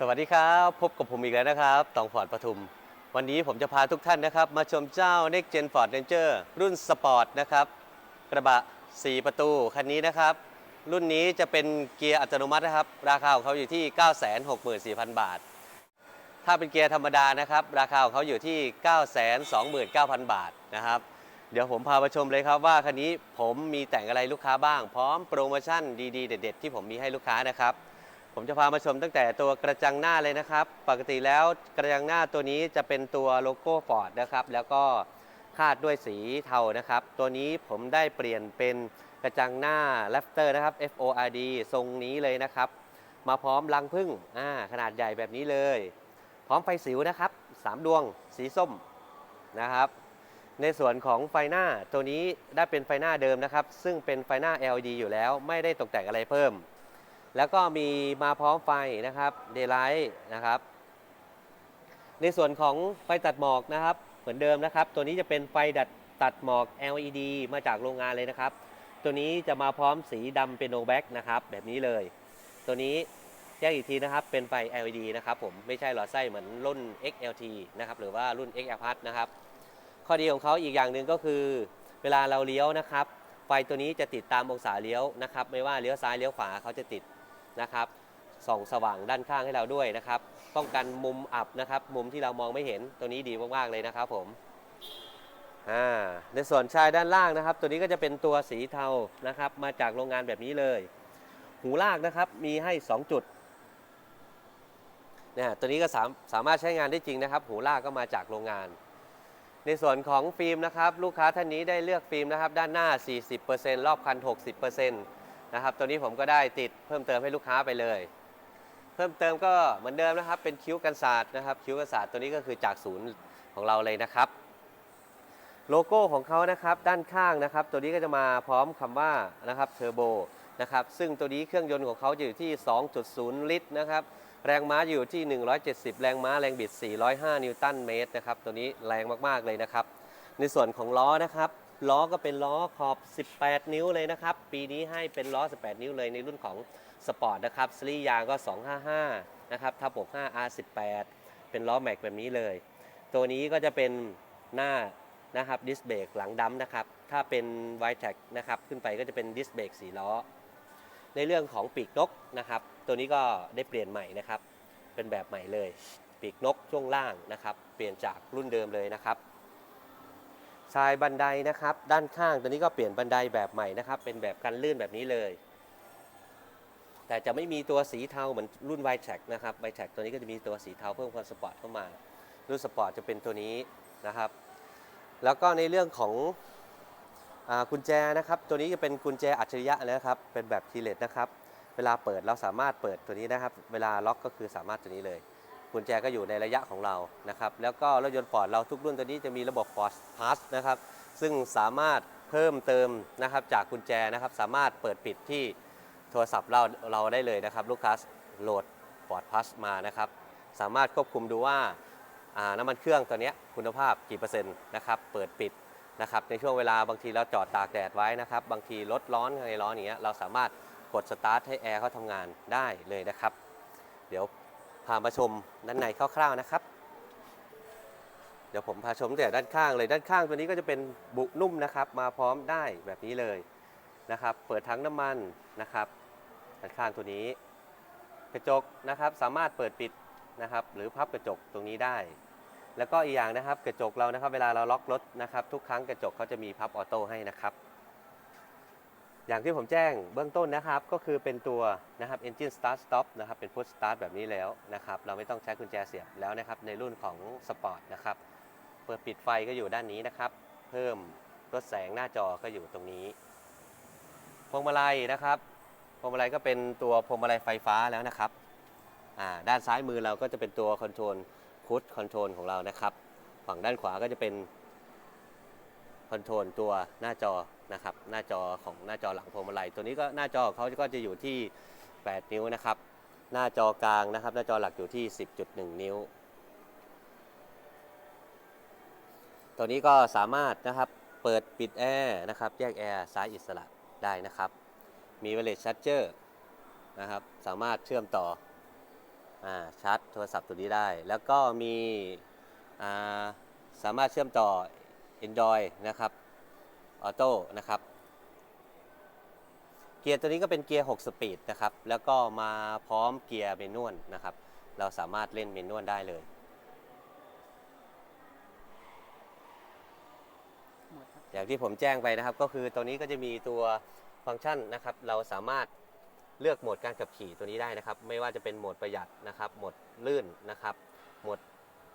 สวัสดีครับ พบกับผมอีกแล้วนะครับตองฟอร์ดปทุม วันนี้ผมจะพาทุกท่านนะครับ มาชมเจ้า Next Gen Ford Ranger รุ่นสปอร์ตนะครับกระบะ 4 ประตูคันนี้นะครับ รุ่นนี้จะเป็นเกียร์อัตโนมัตินะครับ ราคาของเขาอยู่ที่ 964,000 บาท ถ้าเป็นเกียร์ธรรมดานะครับ ราคาของเขาอยู่ที่ 929,000 บาทนะครับ เดี๋ยวผมพาไปชมเลยครับว่าคันนี้ผมมีแต่งอะไรลูกค้าบ้าง พร้อมโปรโมชั่นดีๆ เด็ด ๆ ที่ผมมีให้ลูกค้านะครับ ผมจะพามาชมตั้งแต่ตัวกระจังหน้าเลยนะครับ ปกติแล้วกระจังหน้าตัวนี้จะเป็นตัวโลโก้ฟอร์ดนะครับ แล้วก็คาดด้วยสีเทานะครับ ตัวนี้ผมได้เปลี่ยนเป็นกระจังหน้าแรปเตอร์นะครับ F O R D ทรงนี้เลยนะครับ มาพร้อมรังพึ่งขนาดใหญ่แบบนี้เลย พร้อมไฟสิวนะครับ 3 ดวงสีส้มนะครับ ในส่วนของไฟหน้าตัวนี้ได้เป็นไฟหน้าเดิมนะครับ ซึ่งเป็นไฟหน้า LED อยู่แล้ว ไม่ได้ตกแต่งอะไรเพิ่ม แล้วก็มีมาพร้อมไฟนะครับ Daylight นะครับ ในส่วนของไฟตัดหมอกนะครับ เหมือนเดิมนะครับ ตัวนี้จะเป็นไฟดัดตัดหมอก LED มาจากโรงงานเลยนะครับ ตัวนี้จะมาพร้อมสีดำเป็นโนแบ็กนะครับ แบบนี้เลย ตัวนี้แยกอีกทีนะครับ เป็นไฟ LED นะครับผมไม่ใช่หลอดไส้เหมือนรุ่น XLT นะครับหรือว่ารุ่น XL Plus นะครับข้อดีของเขาอีกอย่างหนึ่งก็คือ เวลาเราเลี้ยวนะครับ ไฟตัวนี้จะติดตามองศาเลี้ยวนะครับ ไม่ว่าเลี้ยวซ้ายเลี้ยวขวาเขาจะติด นะครับส่องสว่างด้านข้างให้เราด้วยนะครับ ป้องกันมุมอับนะครับ มุมที่เรามองไม่เห็นตัวนี้ดีมากๆเลยนะครับผมในส่วนชายด้านล่างนะครับ ตัวนี้ก็จะเป็นตัวสีเทานะครับ มาจากโรงงานแบบนี้เลย หูลากนะครับมีให้ 2 จุดเนี่ยตัวนี้ก็สามสามารถใช้งานได้จริงนะครับ หูลากก็มาจากโรงงาน ในส่วนของฟิล์มนะครับ ลูกค้าท่านนี้ได้เลือกฟิล์มนะครับ ด้านหน้า 40%รอบคัน 60% นะครับ ตัวนี้ผมก็ได้ติดเพิ่มเติมให้ลูกค้าไปเลย เพิ่มเติมก็เหมือนเดิมนะครับ เป็นคิ้วกันศาสตร์นะครับ คิ้วกันศาสตร์ตัวนี้ก็คือจากศูนย์ของเราเลยนะครับ โลโก้ของเขานะครับด้านข้างนะครับ ตัวนี้ก็จะมาพร้อมคำว่านะครับเทอร์โบนะครับ ซึ่งตัวนี้เครื่องยนต์ของเขาจะอยู่ที่ 2.0 ลิตรนะครับ แรงม้าอยู่ที่ 170 แรงม้า แรงบิด 405 นิวตันเมตรนะครับ ตัวนี้แรงมาก ๆ เลยนะครับ ในส่วนของล้อนะครับ ล้อก็เป็นล้อขอบ 18 นิ้วเลยนะครับ ปีนี้ให้เป็นล้อ 18 นิ้วเลยในรุ่นของสปอร์ตนะครับซีรีส์ยางก็ 255 นะครับทับ65 R18 เป็นล้อแม็กแบบนี้เลย ตัวนี้ก็จะเป็นหน้านะครับดิสเบรกหลังดัมนะครับ ถ้าเป็นไวท์แท็กนะครับขึ้นไปก็จะเป็นดิสเบรกสีล้อ ในเรื่องของปีกนกนะครับ ตัวนี้ก็ได้เปลี่ยนใหม่นะครับ เป็นแบบใหม่เลย ปีกนกช่วงล่างนะครับ เปลี่ยนจากรุ่นเดิมเลยนะครับ ชายบันไดนะครับ ด้านข้างตัวนี้ก็เปลี่ยนบันไดแบบใหม่นะครับ เป็นแบบกันลื่นแบบนี้เลย แต่จะไม่มีตัวสีเทาเหมือนรุ่น y t r a c นะครับ y t r a c ตัวนี้ก็จะมีตัวสีเทาเพิ่มความสปอร์ตเข้ามา รุ่นสปอร์ตจะเป็นตัวนี้นะครับ แล้วก็ในเรื่องของอกุญแจนะครับ ตัวนี้จะเป็นกุญแจอัจฉริยะนะครับ เป็นแบบคีเลสนะครับ เวลาเปิดเราสามารถเปิดตัวนี้นะครับ เวลาล็อกก็คือสามารถตัวนี้เลย กุญแจก็อยู่ในระยะของเรานะครับแล้วก็รถยนต์ฟอร์ดเราทุกรุ่นตัวนี้จะมีระบบ Ford Pass นะครับซึ่งสามารถเพิ่มเติมนะครับจากกุญแจนะครับสามารถเปิดปิดที่โทรศัพท์เราเราได้เลยนะครับลูกค้าโหลด Ford Pass มานะครับสามารถควบคุมดูว่าน้ำมันเครื่องตัวนี้คุณภาพกี่เปอร์เซ็นต์นะครับเปิดปิดนะครับในช่วงเวลาบางทีเราจอดตากแดดไว้นะครับบางทีรถร้อนอะไรร้อนอย่างเงี้ยเราสามารถกดสตาร์ทให้แอร์เขาทำงานได้เลยนะครับ เดี๋ยว พามาชมด้านในคร่าวๆนะครับ เดี๋ยวผมพาชมแต่ด้านข้างเลยด้านข้างตัวนี้ก็จะเป็นบุนุ่มนะครับ มาพร้อมได้แบบนี้เลยนะครับ เปิดทั้งน้ำมันนะครับด้านข้างตัวนี้ กระจกนะครับสามารถเปิดปิดนะครับ หรือพับกระจกตรงนี้ได้ แล้วก็อีกอย่างนะครับ กระจกเรานะครับ เวลาเราล็อกรถนะครับ ทุกครั้งกระจกเขาจะมีพับออโต้ให้นะครับ อย่างที่ผมแจ้งเบื้องต้นนะครับ ก็คือเป็นตัวนะครับ engine start stop นะครับเป็น push start แบบนี้แล้วนะครับ เราไม่ต้องใช้กุญแจเสียบแล้วนะครับ ในรุ่นของ sport นะครับ เปิดปิดไฟก็อยู่ด้านนี้นะครับ เพิ่มลดแสงหน้าจอก็อยู่ตรงนี้ พวงมาลัยนะครับพวงมาลัยก็เป็นตัวพวงมาลัยไฟฟ้าแล้วนะครับด้านซ้ายมือเราก็จะเป็นตัวคอนโทรลคูดคอนโทรลของเรานะครับ ฝั่งด้านขวาก็จะเป็น คอนโทรลตัวหน้าจอนะครับหน้าจอของหน้าจอหลังพวงมาลัยตัวนี้ก็หน้าจอเขาก็จะอยู่ที่ 8 นิ้วนะครับ หน้าจอกลางนะครับ หน้าจอหลักอยู่ที่ 10.1 นิ้ว ตัวนี้ก็สามารถนะครับเปิดปิดแอร์นะครับแยกแอร์ซ้ายอิสระได้นะครับ มีเวเลสชั r เจอร์นะครับสามารถเชื่อมต่ออชาร์จโทรศัพท์ตัวนี้ได้ แล้วก็มีสามารถเชื่อมต่อ Android นะครับออโต้นะครับ เกียร์ตัวนี้ก็เป็นเกียร์ 6 สปีดนะครับ แล้วก็มาพร้อมเกียร์เมนวลนะครับ เราสามารถเล่นเมนวลได้เลยอย่างที่ผมแจ้งไปนะครับ ก็คือตัวนี้ก็จะมีตัวฟังก์ชันนะครับ เราสามารถเลือกโหมดการขับขี่ตัวนี้ได้นะครับ ไม่ว่าจะเป็นโหมดประหยัดนะครับโหมดลื่นนะครับโหมด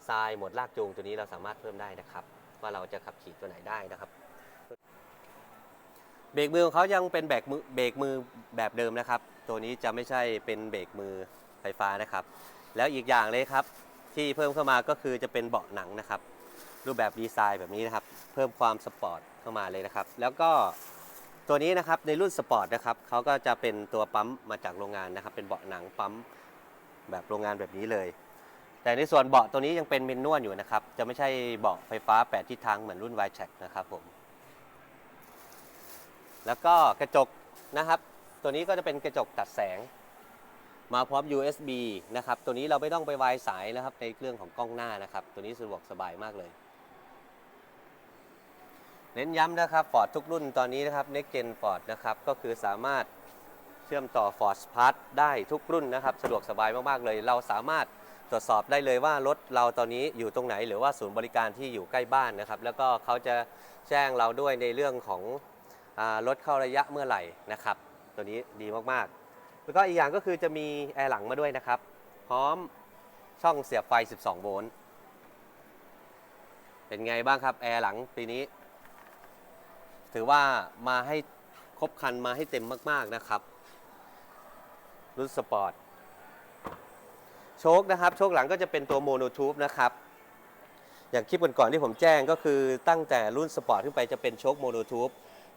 ทรายโหมดลากจูงตัวนี้เราสามารถเพิ่มได้นะครับ ว่าเราจะขับขี่ตัวไหนได้นะครับ เบรกมือของเขายังเป็นเบรกมือเบรกมือแบบเดิมนะครับ ตัวนี้จะไม่ใช่เป็นเบรกมือไฟฟ้านะครับ แล้วอีกอย่างเลยครับที่เพิ่มเข้ามาก็คือจะเป็นเบาะหนังนะครับ รูปแบบดีไซน์แบบนี้นะครับ เพิ่มความสปอร์ตเข้ามาเลยนะครับ แล้วก็ตัวนี้นะครับในรุ่นสปอร์ตนะครับเขาก็จะเป็นตัวปั๊มมาจากโรงงานนะครับ เป็นเบาะหนังปั๊มแบบโรงงานแบบนี้เลย แต่ในส่วนเบาะตัวนี้ยังเป็นเมนนวลอยู่นะครับ จะไม่ใช่เบาะไฟฟ้า 8 ทิศทางเหมือนรุ่น y t r a c นะครับผม แล้วก็กระจกนะครับ ตัวนี้ก็จะเป็นกระจกตัดแสง มาพร้อม USB นะครับ ตัวนี้เราไม่ต้องไปวายสายนะครับในเรื่องของกล้องหน้านะครับ ตัวนี้สะดวกสบายมากเลย เน้นย้ำนะครับ Ford ทุกรุ่นตอนนี้นะครับ Next Gen Ford นะครับ ก็คือสามารถเชื่อมต่อ Ford Smart ได้ทุกรุ่นนะครับ สะดวกสบายมากๆเลย เราสามารถ ตรวจสอบได้เลยว่ารถเราตอนนี้อยู่ตรงไหน หรือว่าศูนย์บริการที่อยู่ใกล้บ้านนะครับ แล้วก็เขาจะแจ้งเราด้วยในเรื่องของอรถเข้าระยะเมื่อไหร่นะครับ ตัวนี้ดีมากๆ แล้วก็อีกอย่างก็คือจะมีแอร์หลังมาด้วยนะครับ พร้อมช่องเสียบไฟ 12 โวลต์เป็นไงบ้างครับแอร์หลังปีนี้ ถือว่ามาให้ครบคันมาให้เต็มมาก ๆนะครับรุ่นสปอร์ต โชคนะครับโชคหลังก็จะเป็นตัวโมโนทูบนะครับอย่างคลิปก่อนๆที่ผมแจ้งก็คือตั้งแต่รุ่นสปอร์ตขึ้นไปจะเป็นโชคโมโนทูบ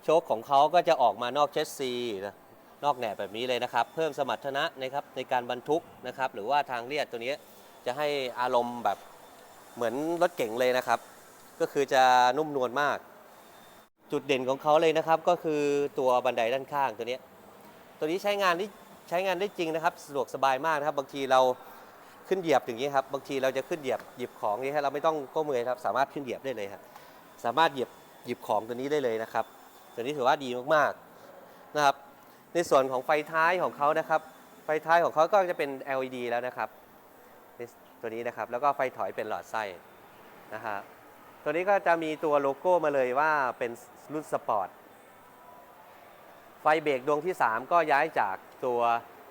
โชคของเขาก็จะออกมานอกเชสซีนะนอกแหนบแบบนี้เลยนะครับ เพิ่มสมรรถนะนะครับในการบรรทุกนะครับ หรือว่าทางเลียดตัวนี้จะให้อารมณ์แบบเหมือนรถเก๋งเลยนะครับ ก็คือจะนุ่มนวลมาก จุดเด่นของเขาเลยนะครับ ก็คือตัวบันไดด้านข้างตัวนี้ ตัวนี้ใช้งานได้ใช้งานได้จริงนะครับ สะดวกสบายมากนะครับ บางทีเรา ขึ้นเหยียบอย่างนี้ครับบางทีเราจะขึ้นเหยียบหยิบของนี่ฮะเราไม่ต้องก้มเลยครับสามารถขึ้นเหยียบได้เลยครับสามารถเหยียบหยิบของตัวนี้ได้เลยนะครับ ตัวนี้ถือว่าดีมากๆนะครับ ในส่วนของไฟท้ายของเขานะครับ ไฟท้ายของเขาก็จะเป็น LED แล้วนะครับตัวนี้นะครับแล้วก็ไฟถอยเป็นหลอดไส้นะครับตัวนี้ก็จะมีตัวโลโก้มาเลยว่าเป็นรุ่นสปอร์ตไฟเบรกดวงที่ 3 ก็ย้ายจากตัว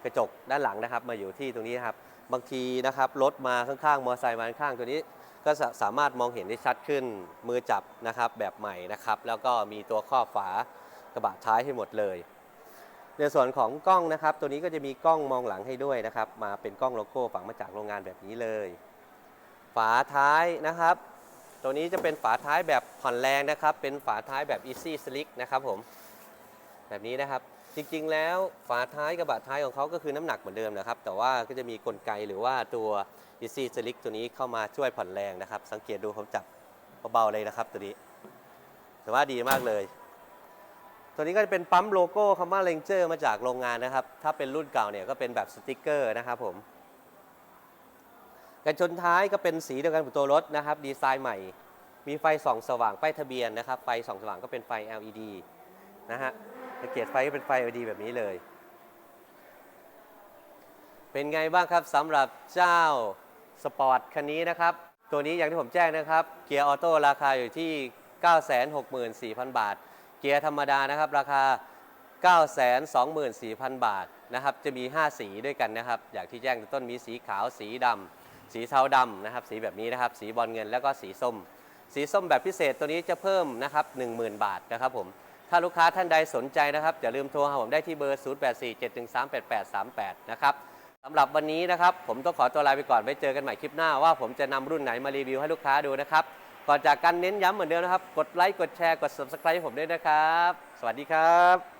กระจกด้านหลังนะครับ มาอยู่ที่ตรงนี้นะครับ บางทีนะครับรถมาข้างๆ มอเตอร์ไซค์มาข้างๆตัวนี้ ก็สาสามารถมองเห็นได้ชัดขึ้น มือจับนะครับแบบใหม่นะครับ แล้วก็มีตัวครอบฝากระบะท้ายให้หมดเลย ในส่วนของกล้องนะครับ ตัวนี้ก็จะมีกล้องมองหลังให้ด้วยนะครับ มาเป็นกล้องโลโก้ฝังมาจากโรงงานแบบนี้เลย ฝาท้ายนะครับ ตัวนี้จะเป็นฝาท้ายแบบผ่อนแรงนะครับ เป็นฝาท้ายแบบ Easy Slick นะครับผม แบบนี้นะครับ จริงๆ แล้วฝาท้ายกระบะท้ายของเขาก็คือน้ำหนักเหมือนเดิมนะครับ แต่ว่าก็จะมีกลไกหรือว่าตัว Easy Slick ตัวนี้เข้ามาช่วยผ่อนแรงนะครับ สังเกตดูผมจับเบาๆเลยนะครับตัวนี้แต่ว่าดีมากเลย ตัวนี้ก็จะเป็นปั๊มโลโก้คำว่า Ranger มาจากโรงงานนะครับ ถ้าเป็นรุ่นเก่าเนี่ยก็เป็นแบบสติกเกอร์นะครับผมกันชนท้ายก็เป็นสีเดียวกันกับตัวรถนะครับ ดีไซน์ใหม่ มีไฟส่องสว่างป้ายทะเบียนนะครับ ไฟส่องสว่างก็เป็นไฟ LED นะฮะ เกียบไฟก็เป็นไฟ LED แบบนี้เลย เป็นไงบ้างครับสำหรับเจ้าสปอร์ตคันนี้นะครับ ตัวนี้อย่างที่ผมแจ้งนะครับ เกียร์ออโต้ราคาอยู่ที่ 964,000 บาท เกียร์ธรรมดานะครับ ราคา 924,000 บาทนะครับ จะมี 5 สีด้วยกันนะครับ อย่างที่แจ้งต้นมีสีขาวสีดำสีเทาดำนะครับ สีแบบนี้นะครับ สีบอลเงินแล้วก็สีส้ม สีส้มแบบพิเศษตัวนี้จะเพิ่มนะครับ 10,000 บาทนะครับผม ถ้าลูกค้าท่านใดสนใจนะครับอย่าลืมโทรหาผมได้ที่เบอร์ 0847138838 นะครับสำหรับวันนี้นะครับผมต้องขอตัวลาไปก่อนไว้เจอกันใหม่คลิปหน้าว่าผมจะนำรุ่นไหนมารีวิวให้ลูกค้าดูนะครับก่อนจากกันเน้นย้ำเหมือนเดิมนะครับ กดไลค์ กดแชร์ กด subscribe ให้ผมด้วยนะครับ สวัสดีครับ